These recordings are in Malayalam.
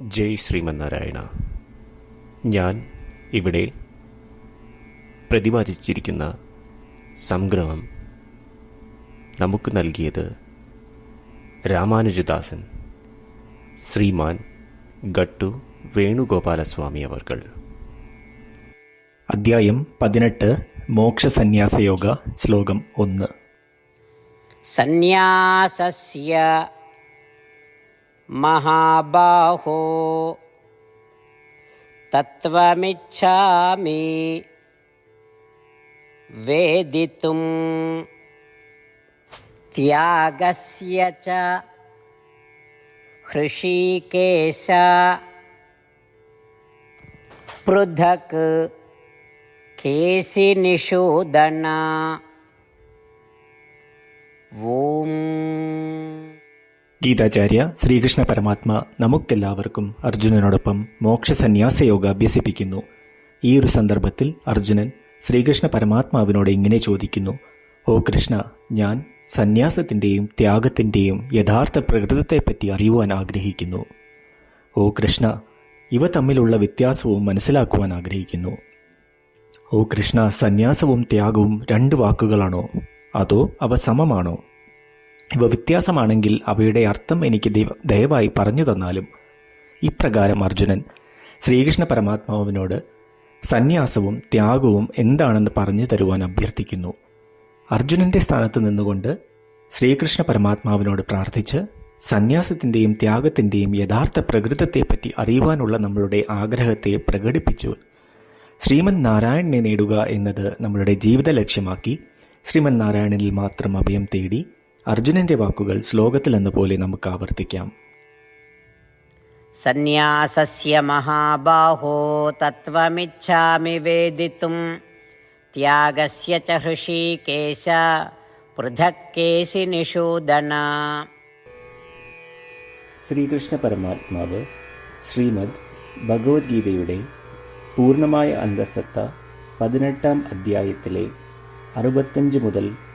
ജയ് ശ്രീമന്നാരായണ. ഞാൻ ഇവിടെ പ്രതിപാദിച്ചിരിക്കുന്ന സംഗ്രഹം നമുക്ക് നൽകിയത് രാമാനുജദാസൻ ശ്രീമാൻ ഗട്ടു വേണുഗോപാലസ്വാമി അവർകൾ. അദ്ധ്യായം പതിനെട്ട് മോക്ഷസന്യാസയോഗ ശ്ലോകം ഒന്ന്. സന്യാസസ്യ महाबाहो। तत्त्वमिच्छामि। वेदितुं। त्यागस्य च। हृषीकेश। पृथक्। केशिनिषूदना। ഗീതാചാര്യ ശ്രീകൃഷ്ണ പരമാത്മ നമുക്കെല്ലാവർക്കും അർജുനനോടൊപ്പം മോക്ഷസന്യാസ യോഗ അഭ്യസിപ്പിക്കുന്നു ഈ ഒരു സന്ദർഭത്തിൽ അർജുനൻ ശ്രീകൃഷ്ണ പരമാത്മാവിനോട് ഇങ്ങനെ ചോദിക്കുന്നു. ഓ കൃഷ്ണ ഞാൻ സന്യാസത്തിന്റെയും ത്യാഗത്തിന്റെയും യഥാർത്ഥ പ്രകൃതത്തെപ്പറ്റി അറിയുവാൻ ആഗ്രഹിക്കുന്നു. ഓ കൃഷ്ണ ഇവ തമ്മിലുള്ള വ്യത്യാസവും മനസ്സിലാക്കുവാൻ ആഗ്രഹിക്കുന്നു. ഓ കൃഷ്ണ സന്യാസവും ത്യാഗവും രണ്ട് വാക്കുകളാണോ? അതോ അവ സമമാണോ? ഇവ വ്യത്യാസമാണെങ്കിൽ അവയുടെ അർത്ഥം എനിക്ക് ദയവായി പറഞ്ഞു തന്നാലും ഇപ്രകാരം അർജുനൻ ശ്രീകൃഷ്ണ പരമാത്മാവിനോട് സന്യാസവും ത്യാഗവും എന്താണെന്ന് പറഞ്ഞു തരുവാൻ അഭ്യർത്ഥിക്കുന്നു. അർജുനന്റെ സ്ഥാനത്ത് നിന്നുകൊണ്ട് ശ്രീകൃഷ്ണ പരമാത്മാവിനോട് പ്രാർത്ഥിച്ച് സന്യാസത്തിന്റെയും ത്യാഗത്തിന്റെയും യഥാർത്ഥ പ്രകൃതത്തെപ്പറ്റി അറിയുവാനുള്ള നമ്മളുടെ ആഗ്രഹത്തെ പ്രകടിപ്പിച്ചു. ശ്രീമൻ നാരായണനെ നേടുക എന്നത് നമ്മളുടെ ജീവിത ലക്ഷ്യമാക്കി ശ്രീമൻ നാരായണനിൽ മാത്രം അഭയം തേടി അർജുനന്റെ വാക്കുകൾ ശ്ലോകത്തിലെന്ന പോലെ നമുക്ക് ആവർത്തിക്കാം. സന്യാസസ്യ മഹാബാഹോ തത്വമിച്ഛാമി വേദിത്തും ത്യാഗസ്യ ച ഹൃഷീകേശ പൃഥക് കേശി നിഷൂദന ശ്രീകൃഷ്ണ പരമാത്മാവ് ശ്രീമദ് ഭഗവത്ഗീതയുടെ പൂർണമായ അന്തസത്ത പതിനെട്ടാം അധ്യായത്തിലെ അറുപത്തഞ്ച് മുതൽ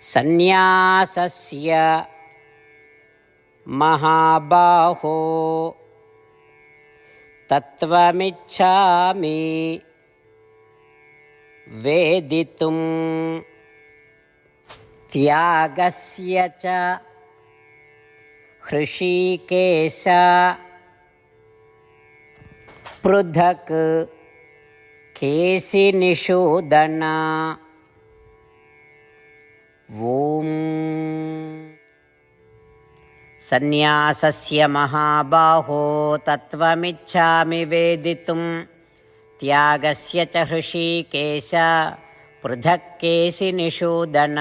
സന്യാസസ്യ മഹാബാഹോ തത്വമിച്ഛാമി വേദിത്തും ത്യാഗസ്യ ച ഹൃഷീകേശ പൃഥക് കേശിനിഷൂദന ॐ सन्न्यासस्य महाबाहो तत्त्वमिच्छामि वेदितुं त्यागस्य च हृषीकेश पृथक् केशिनिषूदन